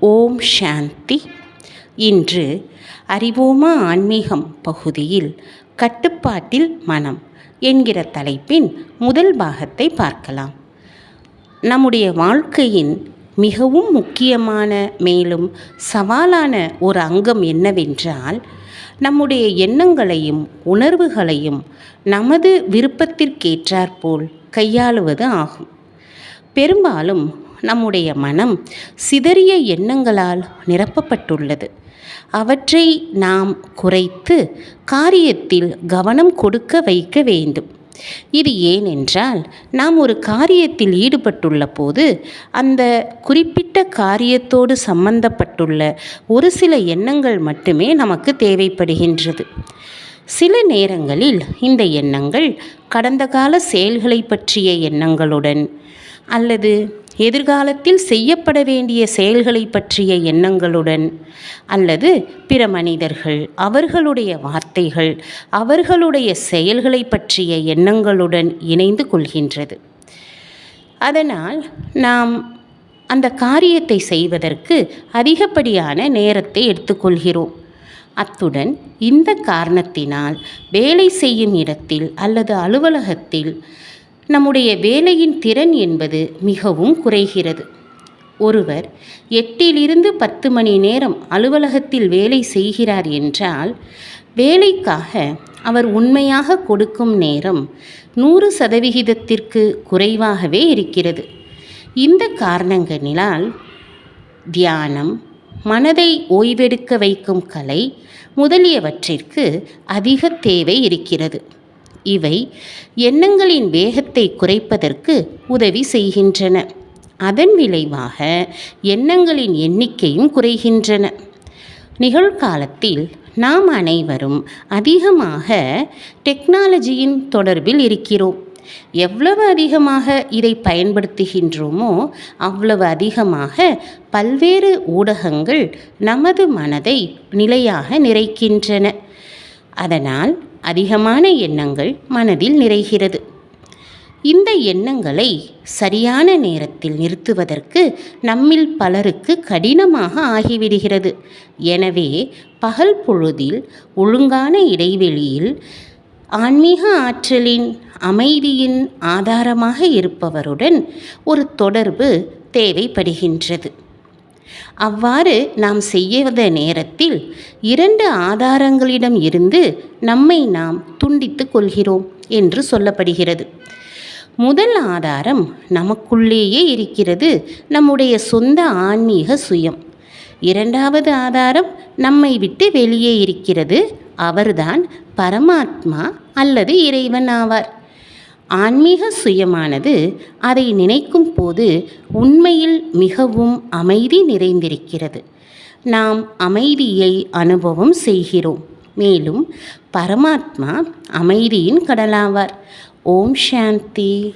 ஓம் சாந்தி. இன்று அறிவோமா ஆன்மீகம் பகுதியில் கட்டுப்பாட்டில் மனம் என்கிற தலைப்பின் முதல் பாகத்தை பார்க்கலாம். நம்முடைய வாழ்க்கையின் மிகவும் முக்கியமான மேலும் சவாலான ஒரு அங்கம் என்னவென்றால் நம்முடைய எண்ணங்களையும் உணர்வுகளையும் நமது விருப்பத்திற்கேற்றாற்போல் கையாளுவது ஆகும். பெரும்பாலும் நம்முடைய மனம் சிதறிய எண்ணங்களால் நிரப்பப்பட்டுள்ளது. அவற்றை நாம் குறைத்து காரியத்தில் கவனம் கொடுக்க வைக்க வேண்டும். இது ஏனென்றால் நாம் ஒரு காரியத்தில் ஈடுபட்டுள்ள போது அந்த குறிப்பிட்ட காரியத்தோடு சம்பந்தப்பட்டுள்ள ஒரு சில எண்ணங்கள் மட்டுமே நமக்கு தேவைப்படுகின்றது. சில நேரங்களில் இந்த எண்ணங்கள் கடந்த கால செயல்களை பற்றிய எண்ணங்களுடன் அல்லது எதிர்காலத்தில் செய்யப்பட வேண்டிய செயல்களை பற்றிய எண்ணங்களுடன் அல்லது பிற மனிதர்கள் அவர்களுடைய வார்த்தைகள் அவர்களுடைய செயல்களை பற்றிய எண்ணங்களுடன் இணைந்து கொள்கின்றது. அதனால் நாம் அந்த காரியத்தை செய்வதற்கு அதிகப்படியான நேரத்தை எடுத்துக்கொள்கிறோம் அத்துடன் இந்த காரணத்தினால் வேலை செய்யும் இடத்தில் அல்லது அலுவலகத்தில் நம்முடைய வேலையின் திறன் என்பது மிகவும் குறைகிறது. ஒருவர் எட்டிலிருந்து பத்து மணி நேரம் அலுவலகத்தில் வேலை செய்கிறார் என்றால் வேலைக்காக அவர் உண்மையாக கொடுக்கும் நேரம் நூறு சதவிகிதத்திற்கு குறைவாகவே இருக்கிறது. இந்த காரணங்களினால் தியானம் மனதை ஓய்வெடுக்க வைக்கும் கலை முதலியவற்றிற்கு அதிக தேவை இருக்கிறது. இவை எண்ணங்களின் வேகத்தை குறைப்பதற்கு உதவி செய்கின்றன. அதன் விளைவாக எண்ணங்களின் எண்ணிக்கையும் குறைகின்றன. நிகழ்காலத்தில் நாம் அனைவரும் அதிகமாக டெக்னாலஜியின் தொடர்பில் இருக்கிறோம். எவ்வளவு அதிகமாக இதை பயன்படுத்துகின்றோமோ அவ்வளவு அதிகமாக பல்வேறு ஊடகங்கள் நமது மனதை நிலையாக நிறைக்கின்றன. அதனால் அதிகமான எண்ணங்கள் மனதில் நிறைகிறது. இந்த எண்ணங்களை சரியான நேரத்தில் நிறுத்துவதற்கு நம்மில் பலருக்கு கடினமாக ஆகிவிடுகிறது. எனவே பகல் பொழுதில் ஒழுங்கான இடைவெளியில் ஆன்மீக ஆற்றலின் அமைதியின் ஆதாரமாக இருப்பவருடன் ஒரு தொடர்பு தேவைப்படுகின்றது. அவ்வாறு நாம் செய்யாத நேரத்தில் இரண்டு ஆதாரங்களிடம் இருந்து நம்மை நாம் துண்டித்து கொள்கிறோம் என்று சொல்லப்படுகிறது. முதல் ஆதாரம் நமக்குள்ளேயே இருக்கிறது நம்முடைய சொந்த ஆன்மீக சுயம். இரண்டாவது ஆதாரம் நம்மை விட்டு வெளியே இருக்கிறது அவர்தான் பரமாத்மா அல்லது இறைவன் ஆவார். ஆன்மீக சுயமானது அதை நினைக்கும் போது உண்மையில் மிகவும் அமைதி நிறைந்திருக்கிறது. நாம் அமைதியை அனுபவம் செய்கிறோம். மேலும் பரமாத்மா அமைதியின் கடலாவார். ஓம் சாந்தி.